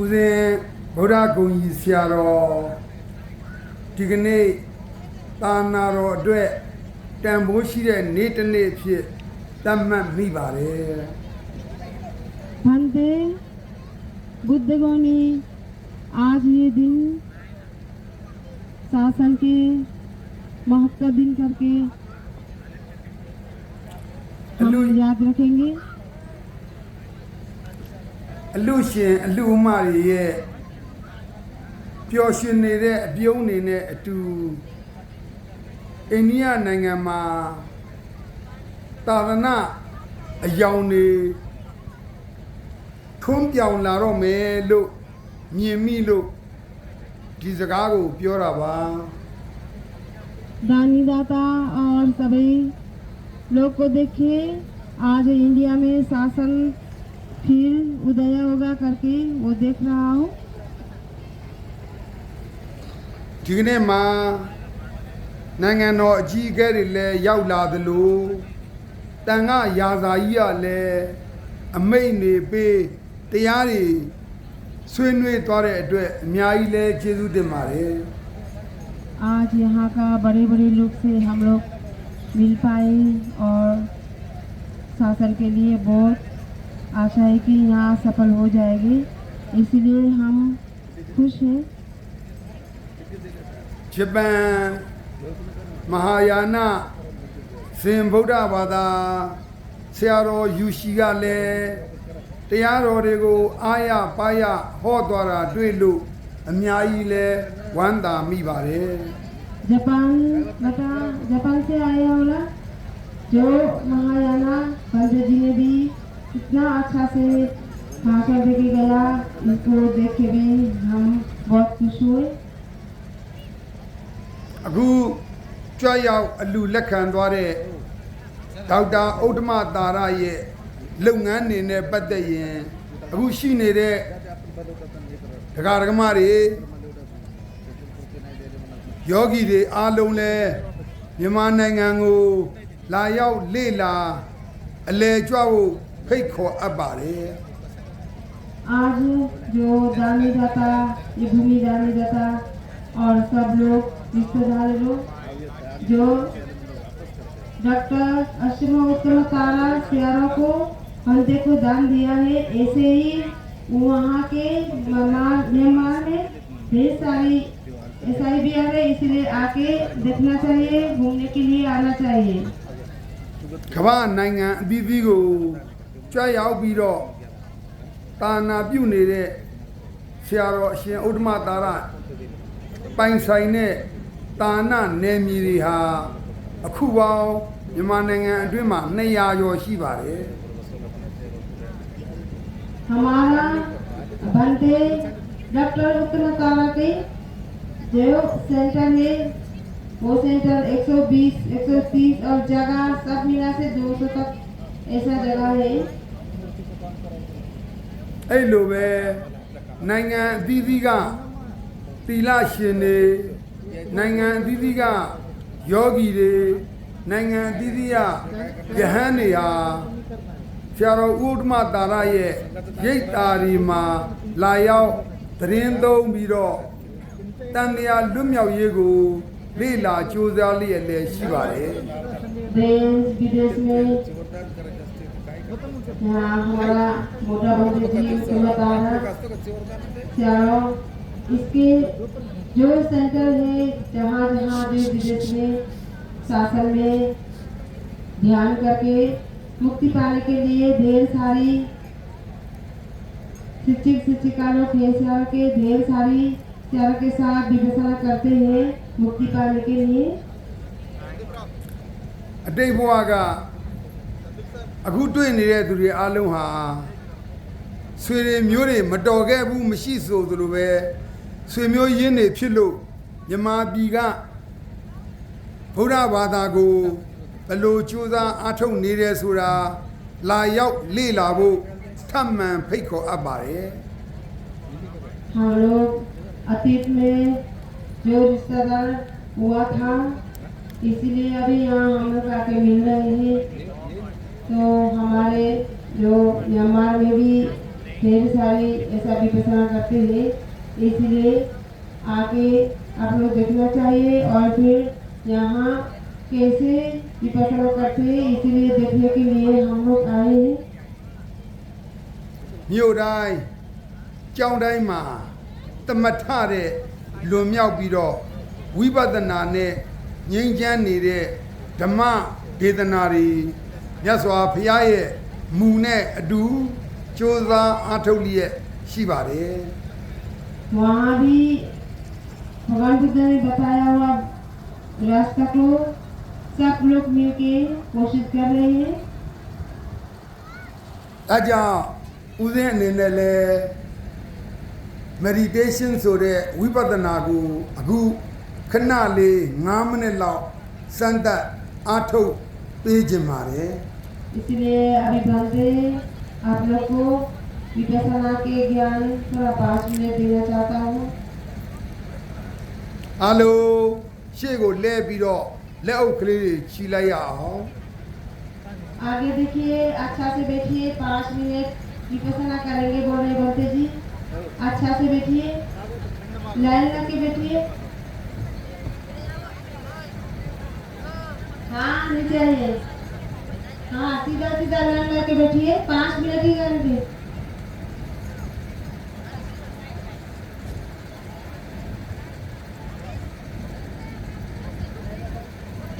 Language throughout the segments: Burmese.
ဦးဇင်းဗုဒ္ဓဂုံကြီးဆရာတော်ဒီကနေ့သာနာတော်အတွက်တန်ဖိုးရှိတဲ့နေ့တစ်နေ့အဖြစ်သတ်မှတ်မိပါတယ် भंते बुद्धगौनी आज ये दिन शासन के महत्व दिन करके हम हेलो। याद रखेंगे အလူရှင်အလူအမတွေရဲ့ပျော်ရွှင်နေတဲ့အပြုံးနေနဲ့အတူအိန္ဒိယနိုင်ငံမှာသာသနာအယောင်တွေထွန်းပြောင်လာတော့မယ်လို့မြင်မိလို့ဒီစကားကိုပြောတာပါ दानी दाता और सभी लोग को देखिए आज इंडिया में शासन फिर उदय होगा करके वो देख रहा हूँ ဒီကနေ့မှာနိုင်ငံတော်အကြီးအကဲတွေလည်းရောက်လာသလိုတန်ခါရာဇာကြီးကလည်းအမိတ်နေပေးတရားတွေဆွေးနွေးသွားတဲ့အတွက်အများကြီးလည်းကျေးဇူးတင်ပါတယ် आज यहाँ का बड़े बड़े लोग से हम लोग मिल पाए और शासन के लिए बहुत आशा है कि यहाँ सफल हो जाएगी इसलिए हम खुश हैं ဂျပန်မဟာယာနဇင်ဗုဒ္ဓဘာသာဆရာတော်ယူရှိကလည်းတရားတော်တွေကိုအားရပါးရဟောသွားတာတွေ့လို့အများကြီးလဲဝမ်းသာမိပါတယ် जापान बता जापान से आए हो ना जो महायाना पंडित जी ने भी इतना अच्छा से भाषण दे के गया इसको देख के भी हम बहुत खुश हुए အခုကြွရောက်အလူလက်ခံသွားတဲ့ဒေါက်တာဥဒ္ဓမသာရရဲ့လုပ်ငန်းနေနဲ့ပတ်သက်ရင်အခုရှိနေတဲ့ဒကာဒကမတွေယောဂီတွေအားလုံးလဲမြန်မာနိုင်ငံကိုလာရောက်လေ့လာအလဲကြွဖို့ ဖိတ်ခေါ်အပ်ပါတယ် आज जो दानी दाता ये भूमि दानी दाता और सब लोग रिश्तेदार लोग जो डॉक्टर अश्विन उत्तम तारा सियारों को हल्दे को दान दिया है ऐसे ही वहाँ के मेहमान मेहमान में ढेर सारी ईसाई भी आ रहे इसलिए आके देखना चाहिए घूमने के लिए आना चाहिए ကမ္ဘာနိုင်ငံအသီးသီးကို ကြွရောက်ပြီးတော့တာနာပြုနေတဲ့ဆရာတော်အရှင်ဥဒ္ဓမသာရပိုင်ဆိုင်တဲ့တာနာနယ်မြေတွေဟာအခုပေါင်းမြန်မာနိုင်ငံအတွင်းမှာ200ကျော်ရှိပါတယ် हमारा बनते डॉक्टर उत्तम तारा के जो सेंटर है वो सेंटर 120, 130 और जगह सब मिला से 200 तक ऐसा जगह है အဲ့လိုပဲနိုင်ငံအသီးသီးကသီလရှင်တွေနိုင်ငံအသီးသီးကယောဂီတွေနိုင်ငံအသီးသီးကယဟန်တွေဟာဆရာတော်ဥဒ္ဓမတာရရဲ့ရိတ်တာဒီမှာလာရောက်သတင်းသုံးပြီးတော့တန်တရားလွတ်မြောက်ရေးကိုလေ့လာကြိုးစားလျက်လည်းရှိပါတယ်။ हमारा मोटा उत्तम चारों इसके जो सेंटर है, जहाँ जहाँ देश विदेश में शासन में ध्यान करके मुक्ति पाने के लिए ढेर सारी शिक्षक शिक्षिका लोग ढेर के ढेर सारी चारों के साथ विवेचना करते हैं मुक्ति पाने के लिए। အတိတ်ဘဝကအခုတွေ့နေတဲ့သူတွေအားလုံးဟာဆွေတွေမျိုးတွေမတော်ခဲ့ဘူးမရှိဆိုသလိုပဲဆွေမျိုးရင်းတွေဖြစ်လို့မြမာပြည်ကဗုဒ္ဓဘာသာကိုဘယ်လိုကြိုးစားအားထုတ်နေတယ်ဆိုတာလာရောက်လေ့လာဖို့ထပ်မံဖိတ်ခေါ်အပ်ပါတယ် हम लोग अतीत में जो रिश्तेदार हुआ था इसीलिए अभी यहाँ हम लोग आके मिल रहे हैं तो हमारे जो म्यांमार में भी ढेर सारे ऐसा विपसना करते हैं इसलिए आके आप लोग देखना चाहिए और फिर यहाँ कैसे विपसना करते हैं इसलिए देखने के लिए हम लोग आए हैं မြို့တိုင်းကြောင်းတိုင်းမှာတမထတဲ့လွန်မြောက်ပြီးတော့ဝိပဿနာနဲ့ငြိမ်းချမ်းနေတဲ့ဓမ္မဒေသနာတွေ မြတ်စွာဘုရားရဲ့မူနဲ့အတူကြိုးစားအားထုတ်လျက်ရှိပါတယ် वहाँ भी भगवान बुद्ध ने बताया हुआ रास्ता को सब लोग मिलके कोशिश कर रहे हैं အဲကြောင့်ဦးဇင်းအနေနဲ့လဲ meditation ဆိုတဲ့ဝိပဿနာကိုအခုခဏလေး9မိနစ်လောက်စမ်းသပ်အားထုတ်ပေးခြင်းပါတယ် इसलिए अभी बनते आप लोग को विपसना के ज्ञान थोड़ा पाँच मिनट देना चाहता हूँ အားလုံးရှေ့ကိုလဲပြီးတော့လက်အုပ်ကလေးတွေခြိလိုက်ရအောင် आगे देखिए अच्छा से बैठिए पाँच मिनट विपसना करेंगे बोल रहे बनते जी अच्छा से बैठिए लाइन लगा के बैठिए हाँ नीचे आइए हाँ सीधा सीधा लाइन लगा के बैठिए। पाँच मिनट ही करेंगे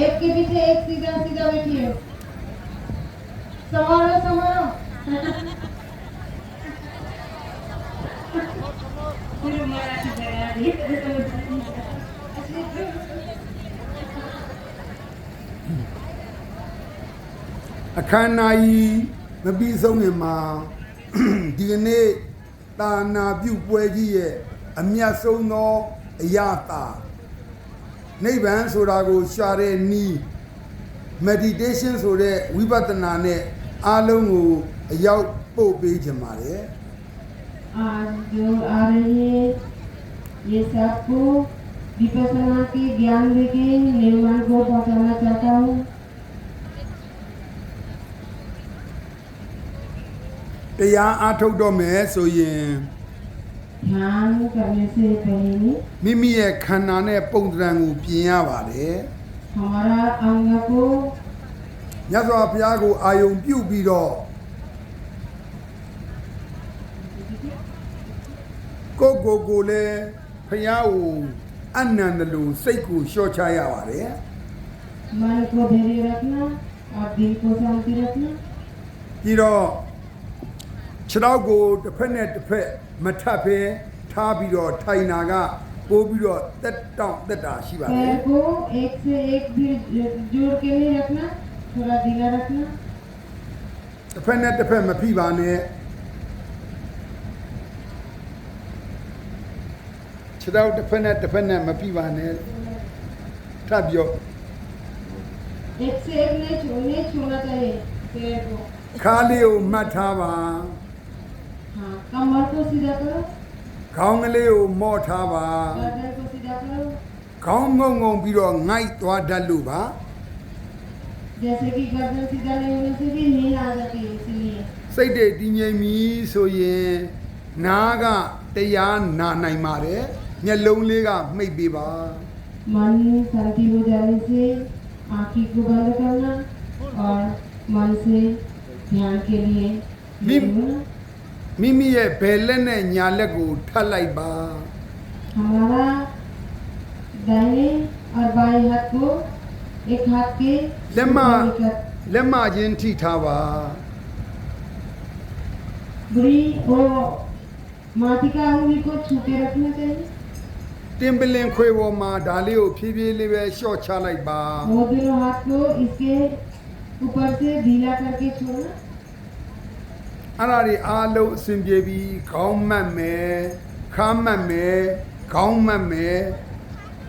एक के पीछे एक, सीधा सीधा बैठिए। समारो समारो फिर मराठी အခမ်းအနားကြီးမပြီးဆုံးခင်မှာ ဒီကနေ့တာနာပြုပွဲကြီးရဲ့အမြတ်ဆုံးသောအရာတာနိဗ္ဗာန်ဆိုတာကိုရှာတဲ့နီး meditation ဆိုတဲ့ဝိပဿနာနဲ့အားလုံးကိုအရောက်ပို့ပေးခြင်းပါတယ် आज जो आ रहे हैं ये सबको विपसना के ज्ञान लेके निर्माण को पहुंचाना चाहता हूँ ။ တရားအားထုတ်တော့မယ်ဆိုရင်မိမိရဲ့ခန္ဓာနဲ့ပုံသဏ္ဍာန်ကိုပြင်ရပါတယ်မြတ်စွာဘုရားကိုအာယုံပြုပြီးတော့ကိုကိုကိုလည်းဘုရားကိုအနန္တလူစိတ်ကိုလျှော့ချရပါတယ်မန်ကိုဒေရရတနာအဒီကိုစံတိရတနာပြီးတော့ ခြေထောက်ကိုတစ်ဖက်နဲ့တစ်ဖက်မထပ်ဖဲထားပြီးတော့ထိုင်တာကပိုးပြီးတော့တက်တောင့်တက်တာရှိပါတယ် पैर को एक से एक भी जोड़ के नहीं रखना थोड़ा ढीला रखना တစ်ဖက်နဲ့တစ်ဖက်မဖိပါနဲ့ခြေထောက်တစ်ဖက်နဲ့တစ်ဖက်နဲ့မဖိပါနဲ့ထပ်ပြော एक से एक नहीं छू नहीं छूना चाहिए पैर को ခါလေးကိုမှတ်ထားပါ हाँ कमर को सीधा करो ခေါင်းကလေးကိုမော့ထားပါ गर्दन को सीधा करो ခေါင်းငုံငုံပြီးတော့ငိုက်သွားတတ်လို့ပါ जैसे कि गर्दन सीधा नहीं होने से भी नींद आ जाती है इसीलिए စိတ်တွေတည်ငြိမ်ပြီဆိုရင်နားကတရားနာနိုင်ပါတယ်မျက်လုံးလေးကမှိတ်ပေးပါ मन शांति हो जाने से आँखी को बंद करना और मन से ध्यान के लिए मिम- बोलना। မိမိရဲ့ဘယ်လက်နဲ့ညာလက်ကိုထပ်လိုက်ပါ हमारा दाहिने और बाएं हाथ को एक हाथ के लेम्मा। लेकर လက်မချင်းထိထားပါ बुरी और माटी का उंगली को छू के रखना चाहिए တင်ပလင်ခွေပေါ်မှာဒါလေးကိုဖြည်းဖြည်းလေးပဲရှော့ချလိုက်ပါ वो दोनों हाथ को इसके ऊपर से ढीला करके छोड़ना အဲ့ဒါတွေအားလုံးအဆင်ပြေပြီးခေါင်းမတ်မယ်ခါမတ်မယ်ခေါင်းမတ်မယ်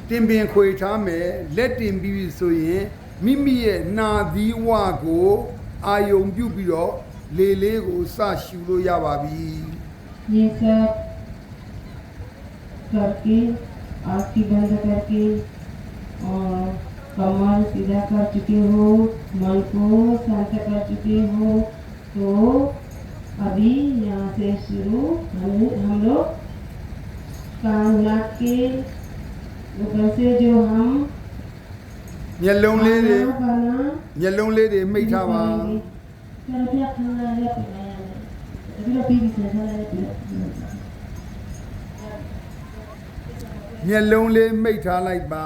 တင်ပင်ခွေထားမယ်လက်တင်ပြီးပြီဆိုရင်မိမိရဲ့နာသီးဝကိုအာယုံပြုတ်ပြီးတော့လေလေးကိုစရှူလို့ရပါပြီ ये सब करके आँखें बंद करके और कमर सीधा कर चुके हो मन को शांत कर चुके हो तो अभी यहाँ से शुरू हम हम लोग कान नाक के ऊपर से जो हम မျက်လုံးလေးတွေ खाना खाना မျက်လုံးလေးတွေမိတ်ထားပါ Pero pia खाना है पीना है अभी तो पी भी से है पी မျက်လုံးလေးမိတ်ထားလိုက်ပါ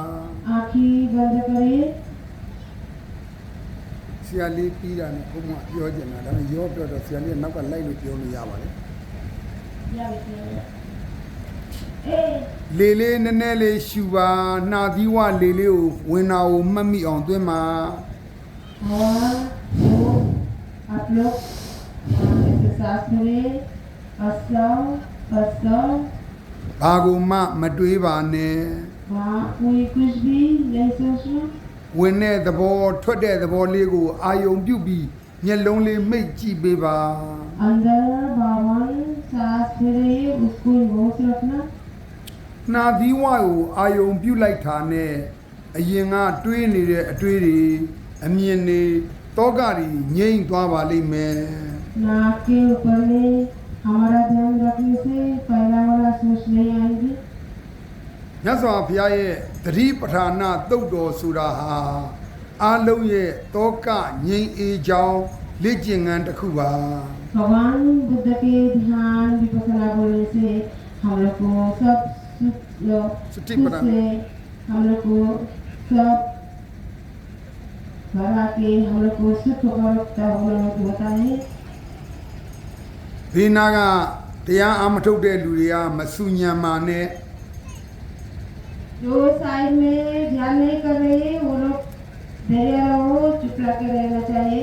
आँखी बंद करिए ဆရာလေးပြီးတာနဲ့ဘုမပြောချင်တာဒါပေမဲ့ရောပြောတော့ဆရာလေးကနောက်ကလိုက်လို့ပြောလို့ရပါလေ या ए လေလေးနည်းနည်းလေးရှူပါနှာသီးဝလေလေးကိုဝင်နာကိုမှတ်မိအောင်သွင်းပါ हवा को आप लोग ऐसे सांस करें असम असम ဘာကိုမှမတွေးပါနဲ့ वहाँ कोई कुछ भी नहीं सोचना ဝင်တဲ့သဘောထွက်တဲ့သဘောလေးကိုအာယုံပြုတ်ပြီးမျက်လုံးလေးမိတ်ကြည့်ပေးပါ अंदर बावन सांस फेरे उसको होश रखना နှာသီးဝကိုအာယုံပြုတ်လိုက်တာနဲ့အရင်ကတွေးနေတဲ့အတွေးတွေအမြင်တွေတောကတွေငြိမ့်သွားပါလိမ့်မယ် नाक के ऊपर में हमारा ध्यान रखने से पहला वाला सोच नहीं आएगी မြတ်စွာဘုရားရဲ့ သတိပဋ္ဌာနာတုတ်တော်ဆိုတာဟာအလုံးရဲ့တောကငြိမ့်အေးကြောင်းလေ့ကျင့်ခန်းတစ်ခုပါ भगवान बुद्ध के ध्यान विपसना बोलने से हम लोग को सब सुख सुट्टी सुख पड़ा। से हम लोग को सब भरा के हम लोग को सुख परोक्ता होता है ဘေးနာကတရားအမထုတ်တဲ့လူတွေကမဆူညံမာနဲ့ जो साइड में ध्यान नहीं कर रहे वो लोग धैर्य रहो चुप के रहना चाहिए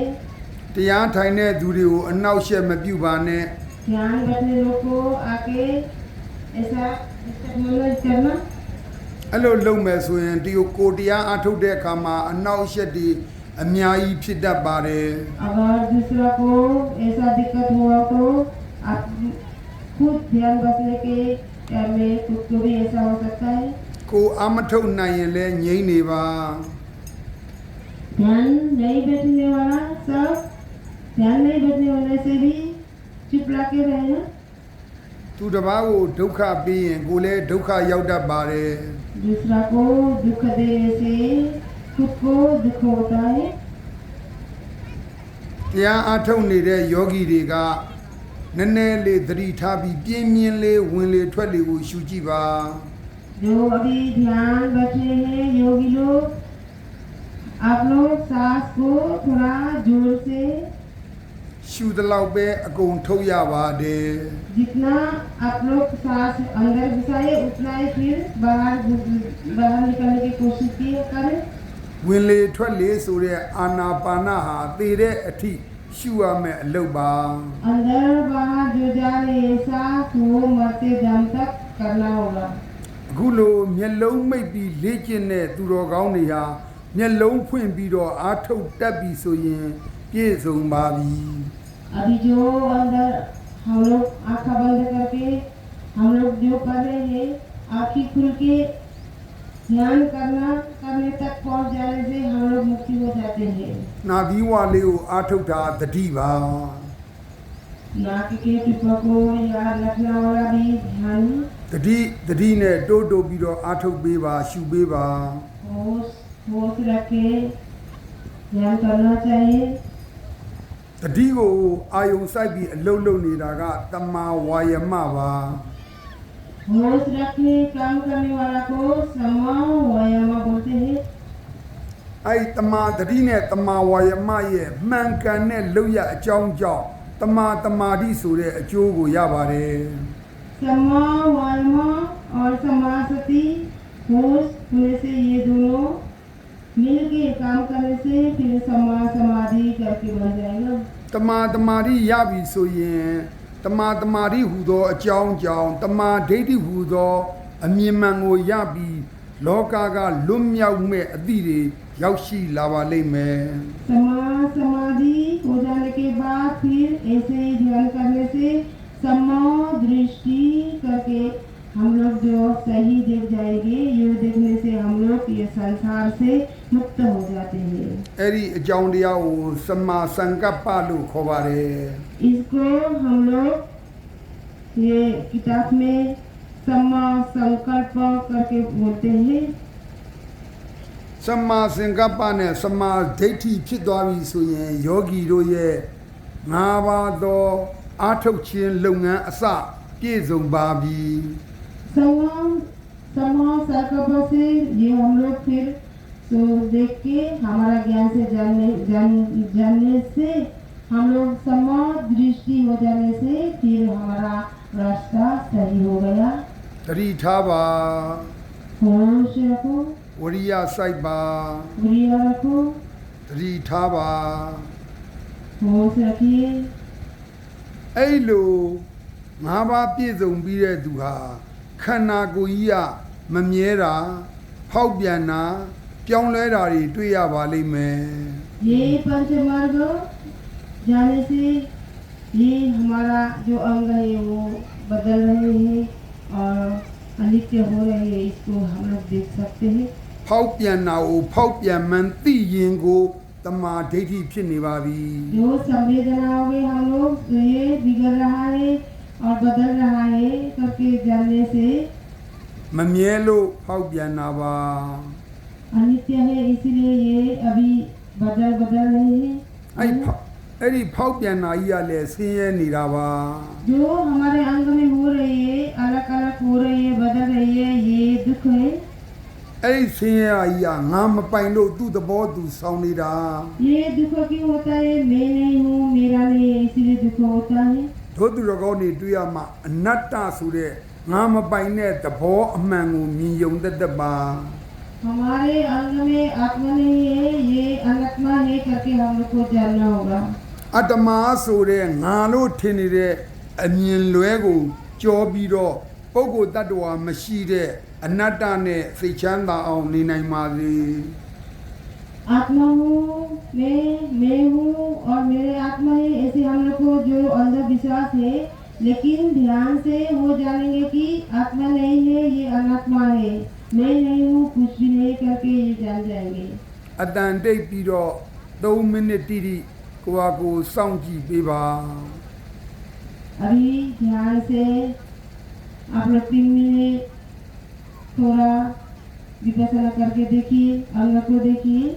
တရားထိုင်တဲ့သူတွေကိုအနောက်ရှက်မပြုပါနဲ့ ध्यान बैठने लोग को आके ऐसा मनोज करना အဲ့လိုလုပ်မယ်ဆိုရင်ဒီကိုကိုတရားအထုတ်တဲ့အခါမှာအနောက်ရှက်တွေအများကြီးဖြစ်တတ်ပါတယ် अगर दूसरा को ऐसा दिक्कत हुआ तो आप खुद ध्यान बसने के टाइम में खुद को भी ऐसा हो सकता है ကိုအမထုတ်နိုင်ရင်လည်းငြိမ့်နေပါ ध्यान नहीं बैठने वाला सब ध्यान नहीं बैठने वाले से भी चुप के रहना သူတစ်ပါးကိုဒုက္ခပေးရင်ကိုလည်းဒုက္ခရောက်တတ်ပါတယ် दूसरा को दुख देने से खुद को दुख होता है တရားအထုတ်နေတဲ့ယောဂီတွေကနည်းနည်းလေးသတိထားပြီးပြင်းပြင်းလေးဝင်လေထွက်လေကိုရှုကြည့်ပါ जो अभी ध्यान बैठे हैं योगी लोग आप लोग सांस को थोड़ा जोर से ရှုသလောက်ပဲအကုန်ထုတ်ရပါတယ် जितना आप लोग सांस अंदर घुसाए उतना ही फिर बाहर घुस- बाहर निकलने की कोशिश की करें ဝင်လေထွက်လေဆိုတဲ့အာနာပါနဟာသေတဲ့အထိရှုရမယ်အလုပ်ပါ अंदर बाहर जो जा रहे हैं सांस वो मरते दम तक करना होगा အခုလိုမျက်လုံးမိတ်ပြီးလေ့ကျင့်တဲ့သူတော်ကောင်းတွေဟာမျက်လုံးဖွင့်ပြီးတော့အာထုတ်တတ်ပြီဆိုရင်ပြည့်စုံပါပြီ अभी जो अंदर हम लोग आंखा बंद करके हम लोग जो कर रहे हैं आंखें खुल के ध्यान करना करने तक पहुंच जाने से हम लोग मुक्ति हो जाते हैं နာသီဝလေးကိုအာထုတ်တာတတိပါ တတိတတိနဲ့တိုးတိုးပြီးတော့အာထုတ်ပေးပါရှုပေးပါ होश होश रखे ध्यान करना चाहिए တတိကိုအာယုံစိုက်ပြီးအလုံးလုံးနေတာကတမာဝါယမပါ होश रखने काम करने वाला को समा व्यायाम बोलते हैं အဲ့ဒီတမာတတိနဲ့တမာဝါယမရဲ့မှန်ကန်တဲ့လောက်ရအကြောင်းကြောင့် တမာတမာတိဆိုတဲ့အကျိုးကိုရပါတယ် समा वायम और समासति होश होने से ये दोनों मिल के काम करने से फिर समा समाधि करके बन जाएगा တမာတမာတိရပြီဆိုရင်တမာတမာတိဟူသောအကြောင်းကြောင့်တမာဒိဋ္ဌိဟူသောအမြင်မှန်ကိုရပြီးလောကကလွတ်မြောက်မဲ့အသည့်တွေ ရောက်ရှိလာပါလိမ့်မယ် समा समाधि हो जाने के बाद फिर ऐसे ही ध्यान करने से समा दृष्टि करके हम लोग जो सही देख जाएंगे ये देखने से हम लोग ये संसार से मुक्त हो जाते हैं အဲ့ဒီအကြောင်းတရားကိုစမ္မာစံကပ္ပလို့ခေါ်ပါတယ် इसको हम लोग ये किताब में सम्मा संकल्प करके बोलते हैं စမ္မာစင်္ကပ္ပနဲ့စမ္မာဒိဋ္ဌိဖြစ်သွားပြီဆိုရင်ယောဂီတို့ရဲ့ငါးပါးသောအာထုတ်ခြင်းလုပ်ငန်းအစပြည့်စုံပါပြီ सम्मा सम्मा संकल्प से ये हम लोग फिर तो देख के हमारा ज्ञान से जानने जान, जानने से हम लोग सम्मा दृष्टि हो जाने से फिर हमारा रास्ता सही हो गया တတိထားပါ होश रखो ဝရိယစိုက်ပါ प्रिय रखो တတိထားပါ होश रखिए အဲ့လိုငါးပါးပြည့်စုံပြီးတဲ့သူဟာခန္ဓာကိုယ်ကြီးကမမြဲတာဖောက်ပြန်တာပြောင်းလဲတာတွေတွေ့ရပါလိမ့်မယ် ये पंच मार्ग जाने से ये हमारा जो अंग है वो बदल रहे हैं और अनित्य हो रहे हैं इसको हम लोग देख सकते हैं ဖောက်ပြန်တာကိုဖောက်ပြန်မှန်သိရင်ကိုတမာဒိဋ္ဌိဖြစ်နေပါပြီ जो संवेदनाओं में हम लोग तो ये बिगड़ रहा है और बदल रहा है करके जानने से မမြဲလို့ဖောက်ပြန်တာပါ अनित्य है इसलिए ये अभी बदल बदल रहे हैं အဲ့ဖောက်အဲ့ဒီဖောက်ပြန်တာကြီးကလည်းဆင်းရဲနေတာပါ जो हमारे अंग में हो रही है अलग अलग हो रही है बदल रही है ये दुख है အဲ့ဒီဆင်းရဲတာကြီးကငါမပိုင်လို့သူ့သဘောသူဆောင်နေတာ ये दुख क्यों होता है मैं नहीं हूँ मेरा नहीं है इसीलिए दुख होता है တို့သူတော်ကောင်းတွေတွေ့ရမှာအနတ္တဆိုတဲ့ငါမပိုင်တဲ့သဘောအမှန်ကိုမြင်ယုံတတ်တတ်ပါ हमारे अंग में आत्मा नहीं है ये अनात्मा है करके हम लोग को जानना होगा အတ္တမဆိုတဲ့ငါလို့ထင်နေတဲ့အမြင်လွဲကိုကြောပြီးတော့ပုဂ္ဂိုလ်တ attva မရှိတဲ့ အနတ္တနဲ့စိတ်ချမ်းသာအောင်နေနိုင်ပါစေ आत्मा हूँ मैं मैं हूँ और मेरे आत्मा है ऐसे हम लोग को जो अंधविश्वास है लेकिन ध्यान से वो जानेंगे कि आत्मा नहीं है ये अनात्मा है मैं नहीं हूँ कुछ भी नहीं करके ये जान जाएंगे အတန်တိတ်ပြီးတော့3မိနစ်တိတိကိုယ့်ဟာကိုယ်စောင့်ကြည့်ပေးပါ अभी ध्यान से आप लोग तीन मिनट थोड़ा विपसना करके देखिए अंग को देखिए।